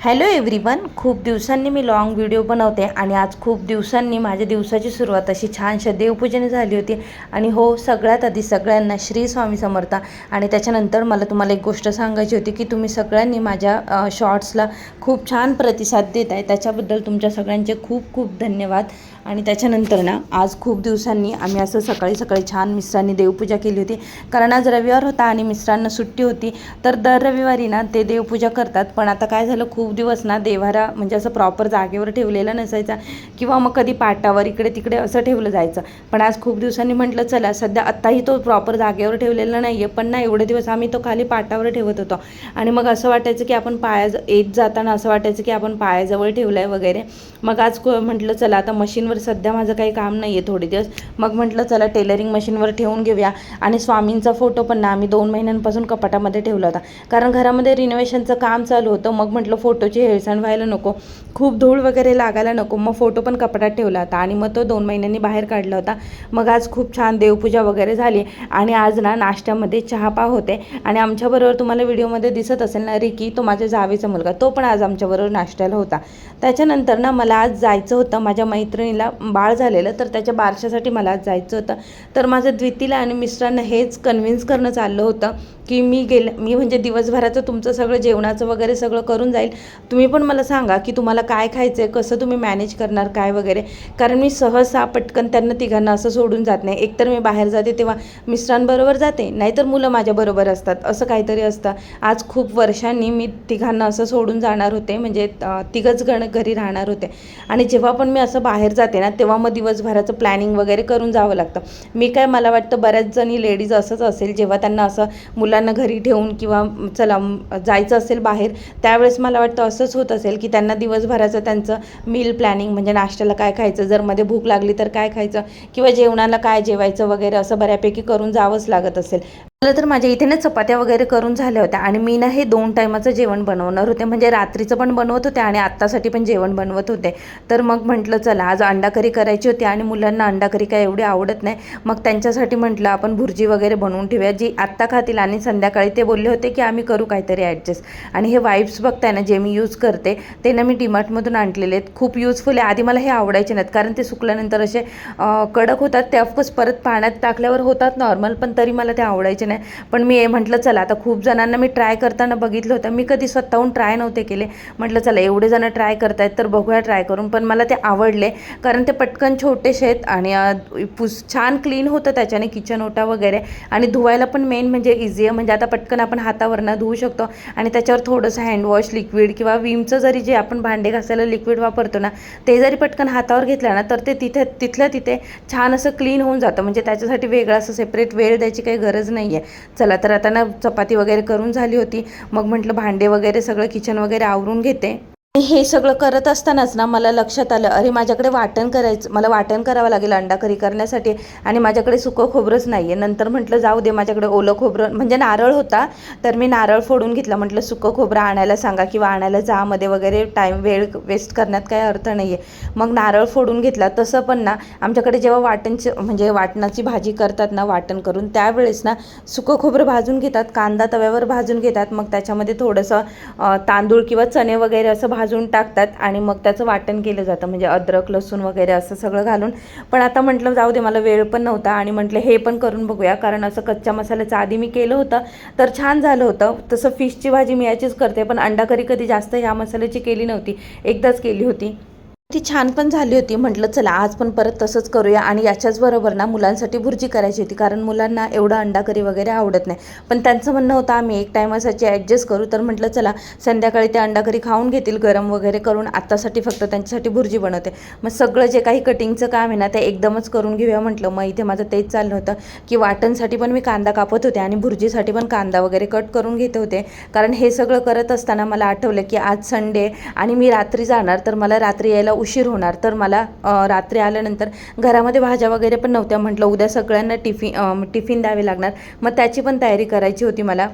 Hello everyone खूप दिवसांनी मी long video बनवते आणि आज खूप दिवसांनी माझ्या दिवसाची सुरुवात अशी छानशा देवपूजेने झाली होती. आणि हो सगळ्यात आधी सगळ्यांना श्री स्वामी समर्थ. आणि त्याच्यानंतर मला तुम्हाला एक गोष्ट सांगायची होती की तुम्ही सगळ्यांनी माझ्या शॉर्ट्सला खूप छान प्रतिसाद देत आहे त्याच्याबद्दल तुमच्या सगळ्यांचे खूप खूप धन्यवाद. आणि त्याच्यानंतर ना आज खूप दिवसांनी आम्ही असं सकाळी सकाळी छान मिस्टरांनी देवपूजा केली होती. कारण आज रविवार होता आणि मिस्टरांना सुट्टी होती. तर दर रविवारी ना ते देवपूजा करतात. पण आता काय झालं खूप दिवस ना देवारा म्हणजे असं प्रॉपर जागेवर ठेवलेला नसायचा. किंवा मग कधी पाटावर इकडे तिकडे असं ठेवलं जायचं. पण आज खूप दिवसांनी म्हटलं चला सध्या आत्ताही तो प्रॉपर जागेवर ठेवलेला नाही आहे पण ना एवढे दिवस आम्ही तो खाली पाटावर ठेवत होतो. आणि मग असं वाटायचं की आपण पाया येत जाताना असं वाटायचं की आपण पायाजवळ ठेवलं आहे वगैरे. मग आज म्हटलं चला आता मशीन मशीनवर सध्या माझं काही काम नाही आहे थोडे दिवस. मग म्हटलं चला टेलरिंग मशीनवर ठेवून घेऊया. आणि स्वामींचा फोटो पण ना आम्ही दोन महिन्यांपासून कपाटामध्ये ठेवला होता. कारण घरामध्ये रिनोव्हेशनचं काम चालू होतं. मग म्हटलं फोटोची हेळसांड व्हायला नको. खूप धूळ वगैरे लागायला नको. मग फोटो पण कपाटात ठेवला होता. आणि मग तो दोन महिन्यांनी बाहेर काढला होता. मग आज खूप छान देवपूजा वगैरे झाली. आणि आज ना नाश्त्यामध्ये चहापा होते. आणि आमच्याबरोबर तुम्हाला व्हिडिओमध्ये दिसत असेल ना रिकी तो माझ्या जावेचा मुलगा. तो पण आज आमच्याबरोबर नाश्त्याला होता. त्याच्यानंतर ना मला आज जायचं होतं. माझ्या मैत्रिणीला बाळ झालेलं तर त्याच्या बारशासाठी मला जायचं होतं. तर माझं द्वितीला आणि मिस्टरांना हेच कन्व्हिन्स करणं चाललं होतं की मी गेलं मी म्हणजे दिवसभराचं तुमचं सगळं जेवणाचं वगैरे सगळं करून जाईल. तुम्ही पण मला सांगा की तुम्हाला काय खायचं आहे कसं तुम्ही मॅनेज करणार काय वगैरे. कारण मी सहसा पटकन त्यांना तिघांना असं सोडून जात नाही. एकतर मी बाहेर जाते तेव्हा मिस्टरांबरोबर जाते नाहीतर मुलं माझ्याबरोबर असतात असं काहीतरी असतं. आज खूप वर्षांनी मी तिघांना असं सोडून जाणार होते म्हणजे तिघंच गण घरी राहणार होते. आणि जेव्हा पण मी असं बाहेर जाते ना तेव्हा मग दिवसभराचं प्लॅनिंग वगैरे करून जावं लागतं. मी काय मला वाटतं बऱ्याच जणी लेडीज असंच असेल जेव्हा त्यांना असं मुलांना घरी ठेवून किंवा चला जायचं असेल बाहेर त्यावेळेस मला वाटतं असंच होत असेल की त्यांना दिवसभराचं त्यांचं मील प्लॅनिंग म्हणजे नाश्त्याला काय खायचं जर मध्ये भूक लागली तर काय खायचं किंवा जेवणाला काय जेवायचं वगैरे असं बऱ्यापैकी करून जावंच लागत असेल. मला तर माझ्या इथे ना चपात्या वगैरे करून झाल्या होत्या. आणि मी ना हे दोन टायमाचं जेवण बनवणार होते. म्हणजे रात्रीचं पण बनवत होते आणि आत्तासाठी पण जेवण बनवत होते. तर मग म्हटलं चला आज अंडा करी करायची होती आणि मुलांना अंडा करी काय एवढी आवडत नाही. मग त्यांच्यासाठी म्हटलं आपण भुर्जी वगैरे बनवून ठेवूया. जी आत्ता खातील आणि संध्याकाळी ते बोलले होते की आम्ही करू काहीतरी ॲडजस्ट आणि हे वाईप्स बघताय ना जे मी यूज करते ते ना मी डिमार्टमधून आणलेले आहेत. खूप युजफुल आहे. आधी मला हे आवडायचे नाहीत कारण ते सुकल्यानंतर असे कडक होतात. ते ऑफकोर्स परत पाण्यात टाकल्यावर होतात नॉर्मल पण तरी मला ते आवडायचे नाही पण मी हे म्हटलं चला आता खूप जणांना मी ट्राय करताना बघितलं होतं. मी कधी स्वतःहून ट्राय नव्हते केले. म्हटलं चला एवढे जण ट्राय करतायत तर बघूया ट्राय करून. पण मला ते आवडले कारण ते पटकन छोटेसे आहेत आणि पुस छान क्लीन होतं त्याच्याने किचन ओटा वगैरे. आणि धुवायला पण मेन म्हणजे इझी आहे. म्हणजे आता पटकन आपण हातावरनं धुवू शकतो. आणि त्याच्यावर थोडंसं हँडवॉश लिक्विड किंवा विमचं जरी जे आपण भांडे घासायला लिक्विड वापरतो ना ते जरी पटकन हातावर घेतलं ना तर ते तिथे तिथल्या तिथे छान असं क्लीन होऊन जातं. म्हणजे त्याच्यासाठी वेगळं असं सेपरेट वेळ द्यायची काही गरज नाही आहे चला तर आता ना चपाती वगैरे करून झाली होती. मग म्हटलं भांडे वगैरे सगळं किचन वगैरे आवरून घेते. हे सगळं करत असतानाच ना मला लक्षात आलं अरे माझ्याकडे वाटण करायचं मला वाटण करावं लागेल अंडा करी करण्यासाठी आणि माझ्याकडे सुकं खोबरंच नाही आहे नंतर म्हटलं जाऊ दे माझ्याकडे ओलं खोबरं. म्हणजे नारळ होता तर मी नारळ फोडून घेतला. म्हटलं सुकं खोबरं आणायला सांगा किंवा आणायला जा मध्ये वगैरे टाईम वेळ वेस्ट करण्यात काही अर्थ नाही आहे मग नारळ फोडून घेतला. तसं पण ना आमच्याकडे जेव्हा वाटणचं म्हणजे वाटणाची भाजी करतात ना वाटण करून त्यावेळेस ना सुकं खोबरं भाजून घेतात कांदा तव्यावर भाजून घेतात. मग त्याच्यामध्ये थोडंसं तांदूळ किंवा चणे वगैरे असं भाजून टाकतात आणि मग त्याचं वाटण केलं जातं. म्हणजे अद्रक लसूण वगैरे असं सगळं घालून. पण आता म्हटलं जाऊ दे मला वेळ पण नव्हता आणि म्हटलं हे पण करून बघूया. कारण असं कच्च्या मसाल्याचं आधी मी केलं होतं तर छान झालं होतं. तसं फिशची भाजी मी याचीच करते पण अंडा करी कधी जास्त ह्या मसाल्याची केली नव्हती. एकदाच केली होती. ती छान पण झाली होती. म्हटलं चला आज पण परत तसंच करूया. आणि याच्याच बरोबर ना मुलांसाठी भुर्जी करायची होती. कारण मुलांना एवढं अंडा करी वगैरे आवडत नाही. पण त्यांचं म्हणणं होतं आम्ही एक टायमासाठी ॲडजस्ट करू. तर म्हटलं चला संध्याकाळी ते अंडा करी खाऊन घेतील गरम वगैरे करून. आत्तासाठी फक्त त्यांच्यासाठी भुर्जी बनवते. मग सगळं जे काही कटिंगचं काम आहे ना ते एकदमच करून घेऊया म्हटलं. मग इथे माझं तेच चाललं होतं की वाटणसाठी पण मी कांदा कापत होते आणि भुर्जीसाठी पण कांदा वगैरे कट करून घेत होते. कारण हे सगळं करत असताना मला आठवलं की आज संडे आणि मी रात्री जाणार तर मला रात्री यायला उशीर होणार. तर मला रात्री आल्यानंतर घरामध्ये भाज्या वगैरे पण नव्हत्या म्हटलं. उद्या सगळ्यांना टिफिन टिफिन द्यावे लागणार. मग त्याची पण तयारी करायची होती मला.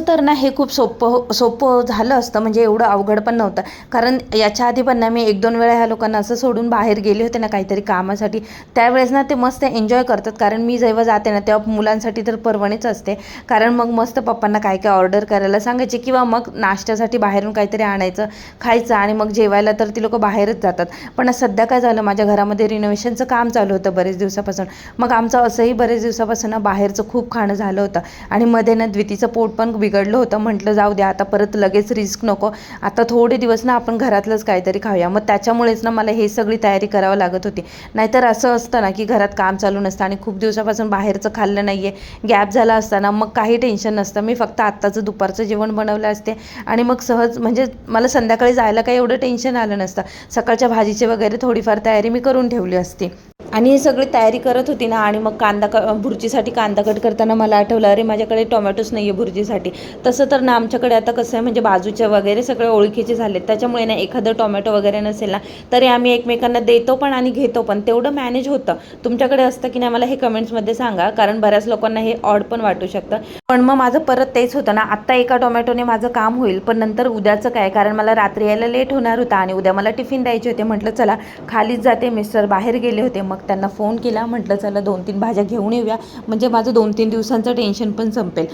तर ना हे खूप सोपं हो, सोपं झालं असतं म्हणजे एवढं अवघड पण नव्हतं. कारण याच्या आधी पण ना मी एक दोन वेळा ह्या लोकांना असं सोडून बाहेर गेले होते ना काहीतरी कामासाठी. त्यावेळेस ना ते मस्त एन्जॉय करतात कारण मी जेव्हा जाते ना तेव्हा मुलांसाठी तर परवणीच असते. कारण मग मस्त पप्पांना काय काय ऑर्डर करायला सांगायचे किंवा मग नाश्त्यासाठी बाहेरून काहीतरी आणायचं खायचं आणि मग जेवायला तर ती लोक बाहेरच जातात. पण सध्या काय झालं माझ्या घरामध्ये रिनोव्हेशनचं काम चालू होतं बरेच दिवसापासून. मग आमचं असंही बरेच दिवसापासून ना बाहेरचं खूप खाणं झालं होतं. आणि मध्ये ना द्वितीचं पोट पण बिघडलं होतं. म्हटलं जाऊ द्या आता परत लगेच रिस्क नको. आता थोडे दिवस ना आपण घरातलंच काहीतरी खाऊया. मग त्याच्यामुळेच ना मला हे सगळी तयारी करावं लागत होती. नाहीतर असं असतं ना की घरात काम चालू नसतं आणि खूप दिवसापासून बाहेरचं खाल्लं नाही आहे गॅप झाला असताना मग काही टेन्शन नसतं. मी फक्त आत्ताचं दुपारचं जेवण बनवलं असते. आणि मग सहज म्हणजे मला संध्याकाळी जायला काही एवढं टेन्शन आलं नसतं. सकाळच्या भाजीची वगैरे थोडीफार तयारी मी करून ठेवली असती. आणि हे सगळी तयारी करत होती ना आणि मग कांदा क भुर्जीसाठी कांदा कट करताना मला आठवलं अरे माझ्याकडे टोमॅटोच नाही आहे भुर्जीसाठी तसं तर ना आमच्याकडे आता कसं आहे म्हणजे बाजूचे वगैरे सगळे ओळखीचे झाले त्याच्यामुळे ना एखादं टोमॅटो वगैरे नसेल ना तरी आम्ही एकमेकांना देतो पण आणि घेतो पण. तेवढं मॅनेज होतं. तुमच्याकडे असतं की नाही मला हे कमेंट्समध्ये सांगा कारण बऱ्याच लोकांना हे ऑड पण वाटू शकतं. पण मग माझं परत तेच होतं ना आत्ता एका टोमॅटोने माझं काम होईल पण नंतर उद्याचं काय? कारण मला रात्री यायला लेट होणार होता आणि उद्या मला टिफिन द्यायचे होते. म्हटलं चला खालीच जाते मिस्टर बाहेर गेले होते. मग त्यांना फोन केला म्हटलं चला दोन तीन भाज्या घेऊन येऊया. म्हणजे माझं दोन तीन दिवसांचं टेन्शन पण संपेल.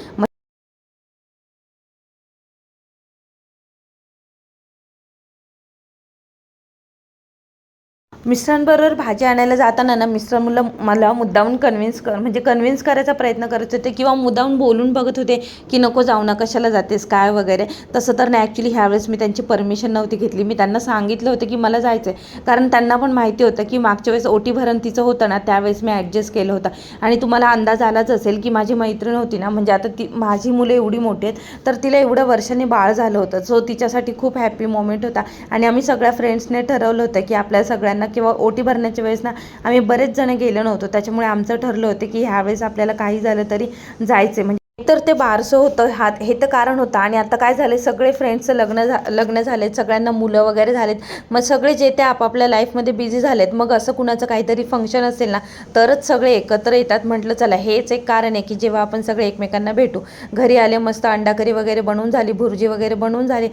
मिस्टरांबरोबर भाजी आणायला जाताना ना मिस्टर मुलं मला मुद्दामून कन्व्हिन्स कर म्हणजे कन्व्हिन्स करायचा प्रयत्न करत होते किंवा मुद्दामून बोलून बघत होते की नको जाऊ ना कशाला जातेस काय वगैरे. तसं तर नाही. ॲक्च्युली ह्यावेळेस मी त्यांची परमिशन नव्हती घेतली. मी त्यांना सांगितलं होतं की मला जायचं आहे कारण त्यांना पण माहिती होतं की मागच्या वेळेस ओटी भरण तिचं होतं ना त्यावेळेस मी ॲडजस्ट केलं होतं. आणि तुम्हाला अंदाज आलाच असेल की माझी मैत्रीण होती ना म्हणजे आता ती माझी मुलं एवढी मोठी आहेत तर तिला एवढ्या वर्षांनी बाळ झालं होतं. सो तिच्यासाठी खूप हॅपी मोमेंट होता. आणि आम्ही सगळ्या फ्रेंड्सने ठरवलं होतं की आपल्या सगळ्यांना किंवा ओटी भरण्याच्या वेळेस ना आम्ही बरेच जण गेलो नव्हतो. त्याच्यामुळे आमचं ठरलं होतं की ह्यावेळेस आपल्याला काही झालं तरी जायचे म्हणजे तर ते बारसं होतं हात हे तर कारण होतं. आणि आता काय झालं सगळे फ्रेंड्सचं लग्न झा लग्न झालेत सगळ्यांना मुलं वगैरे झालेत. मग सगळे जे ते आपापल्या लाईफमध्ये बिझी झालेत मग असं कुणाचं काहीतरी फंक्शन असेल ना तरच सगळे एकत्र येतात. म्हटलं चला हेच एक कारण आहे की जेव्हा आपण सगळे एकमेकांना भेटू. घरी आले मस्त अंडाकरी वगैरे बनवून झाली भुर्जी वगैरे बनवून झाली.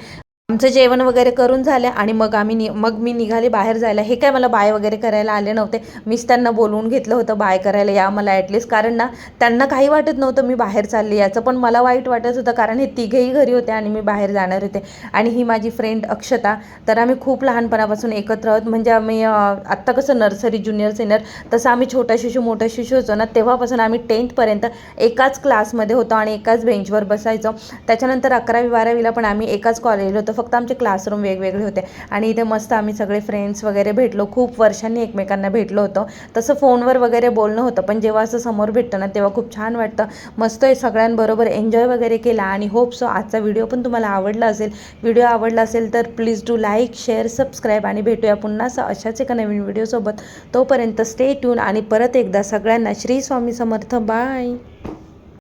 आमचं जेवण वगैरे करून झालं आणि मग आम्ही नि मग मी निघाले बाहेर जायला. हे काय मला बाय वगैरे करायला आले नव्हते. मीच त्यांना बोलवून घेतलं होतं बाय करायला या मला ॲटलिस्ट कारण ना त्यांना काही वाटत नव्हतं मी बाहेर चालले याचं. पण मला वाईट वाटत होतं कारण हे तिघेही घरी होते आणि मी बाहेर जाणार होते. आणि ही माझी फ्रेंड अक्षता. तर आम्ही खूप लहानपणापासून एकत्र आहोत. म्हणजे आम्ही आत्ता कसं नर्सरी ज्युनियर सिनियर तसं आम्ही छोटा शिशू मोठा शिशू होतो ना तेव्हापासून आम्ही टेन्थपर्यंत एकाच क्लासमध्ये होतो आणि एकाच बेंचवर बसायचो. त्याच्यानंतर अकरावी बारावीला पण आम्ही एकाच कॉलेजला होतो. फक्त आमचे क्लासरूम वेगवेगळे होते. आणि इथे मस्त आम्ही सगळे फ्रेंड्स वगैरे भेटलो. खूप वर्षांनी एकमेकांना भेटलो होतो. तसं फोनवर वगैरे बोलणं होतं पण जेव्हा असं समोर भेटतं ना तेव्हा खूप छान वाटतं. मस्त आहे सगळ्यांबरोबर एन्जॉय वगैरे केला. आणि होप सो आजचा व्हिडिओ पण तुम्हाला आवडला असेल. व्हिडिओ आवडला असेल तर please do like share subscribe आणि भेटूया पुन्हा असं अशाच एका नवीन व्हिडिओसोबत तोपर्यंत स्टे ट्यून आणि परत एकदा सगळ्यांना श्री स्वामी समर्थ. बाय